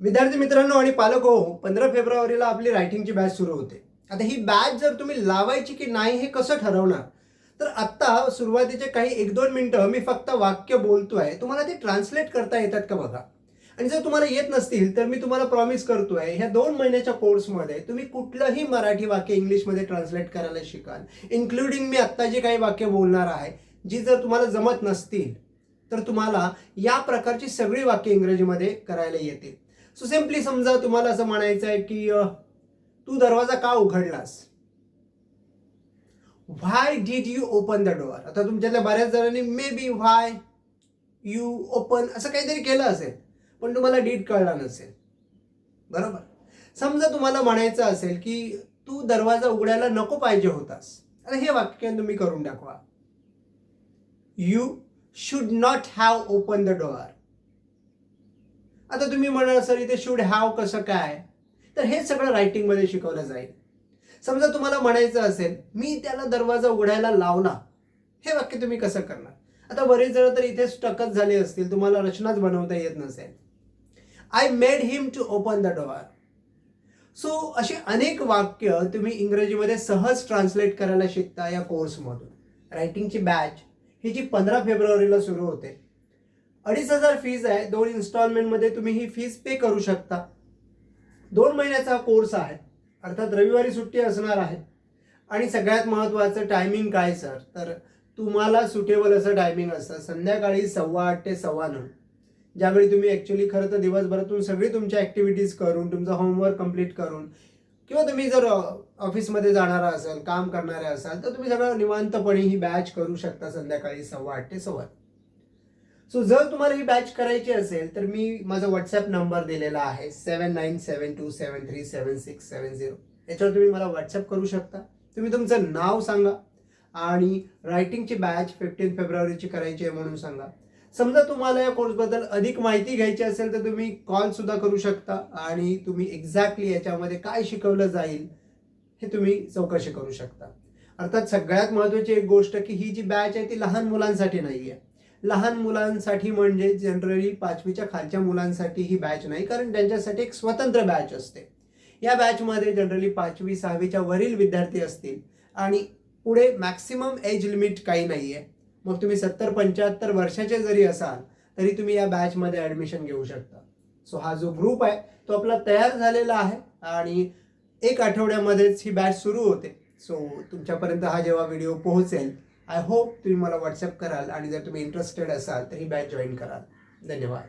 विद्यार्थी मित्रांनो आणि पालक हो पंधरा फेब्रुवारीला आपली रायटिंगची बॅच सुरू होते. आता ही बॅच जर तुम्ही लावायची की नाही हे कसं ठरवणार? तर आत्ता सुरुवातीचे काही एक दोन मिनटं मी फक्त वाक्य बोलतोय. तुम्हाला ते ट्रान्सलेट करता येतात का बघा? आणि जर तुम्हाला येत नसतील तर मी तुम्हाला प्रॉमिस करतोय ह्या दोन महिन्याच्या कोर्समध्ये तुम्ही कुठलंही मराठी वाक्य इंग्लिशमध्ये ट्रान्सलेट करायला शिकाल. इन्क्लुडिंग मी आत्ता जे काही वाक्य बोलणार आहे जी जर तुम्हाला जमत नसतील तर तुम्हाला या प्रकारची सगळी वाक्य इंग्रजीमध्ये करायला येतील. सो सिम्पली समजा तुम्हाला असं म्हणायचं आहे की तू दरवाजा का उघडलास? Why did you open the door आता तुमच्यातल्या बऱ्याच जणांनी may be why you open असं काहीतरी केलं असेल पण तुम्हाला डीड कळला नसेल. बरोबर? समजा तुम्हाला म्हणायचं असेल की तू दरवाजा उघडायला नको पाहिजे होतास. आता हे वाक्य तुम्ही करून दाखवा. You should not have open the door आता तुम्ही म्हणाल सर इथे शूड हॅव कसं काय? तर हे सगळं रायटिंगमध्ये शिकवलं जाईल. समजा तुम्हाला म्हणायचं असेल मी त्याला दरवाजा उघडायला लावला. हे वाक्य तुम्ही कसं करणार? आता बरेच जण तर इथे स्टकच झाले असतील तुम्हाला रचनाच बनवता येत नसेल. I made him to open the door so अशी अनेक वाक्य तुम्ही इंग्रजीमध्ये सहज ट्रान्सलेट करायला शिकता या कोर्समधून रायटिंगची बॅच ही जी पंधरा फेब्रुवारीला सुरू होते अडीच हजार फीज आहे. दोन इन्स्टॉलमेंटमध्ये तुम्ही ही फीज पे करू शकता. दोन महिन्याचा कोर्स आहे. अर्थात रविवारी सुट्टी असणार आहे. आणि सगळ्यात महत्त्वाचं टायमिंग काय सर तर तुम्हाला सुटेबल असं टायमिंग असतं. संध्याकाळी सव्वा आठ ते सव्वा नऊ. ज्यावेळी तुम्ही ॲक्च्युली खरं तर दिवसभरातून सगळी तुमच्या ॲक्टिव्हिटीज करून तुमचं होमवर्क कंप्लीट करून किंवा तुम्ही जर ऑफिसमध्ये जाणारा असाल काम करणारे असाल तर तुम्ही सगळं निवांतपणे ही बॅच करू शकता संध्याकाळी सव्वा आठ ते सव्वा सो जर तुम्हाला ही बॅच करायची असेल तर मी माझा व्हॉट्सअप नंबर दिलेला आहे seven nine seven two seven three seven six seven zero याच्यावर तुम्ही मला व्हॉट्सअप करू शकता. तुम्ही तुमचं नाव सांगा आणि रायटिंगची बॅच फिफ्टीन फेब्रुवारीची करायची आहे म्हणून सांगा. समजा तुम्हाला या कोर्सबद्दल अधिक माहिती घ्यायची असेल तर तुम्ही कॉलसुद्धा करू शकता आणि तुम्ही एक्झॅक्टली याच्यामध्ये काय शिकवलं जाईल हे तुम्ही चौकशी करू शकता. अर्थात सगळ्यात महत्त्वाची एक गोष्ट की ही जी बॅच आहे ती लहान मुलांसाठी नाही आहे लहान मुलांसाठी म्हणजे जनरली पाचवीच्या खालच्या मुलांसाठी ही बॅच नाही कारण त्यांच्यासाठी एक स्वतंत्र बॅच असते. या बॅचमध्ये जनरली पाचवी सहावीच्या वरील विद्यार्थी असतील आणि पुढे मॅक्सिमम एज लिमिट काही नाही आहे मग तुम्ही सत्तर पंच्याहत्तर वर्षाचे जरी असाल तरी तुम्ही या बॅचमध्ये ॲडमिशन घेऊ शकता. सो हा जो ग्रुप आहे तो आपला तयार झालेला आहे आणि एक आठवड्यामध्येच ही बॅच सुरू होते. सो तुमच्यापर्यंत हा जेव्हा व्हिडिओ पोहोचेल आय होप तुम्ही मला व्हॉट्सअप कराल आणि जर तुम्ही इंटरेस्टेड असाल तर ही बॅच जॉईन कराल. धन्यवाद.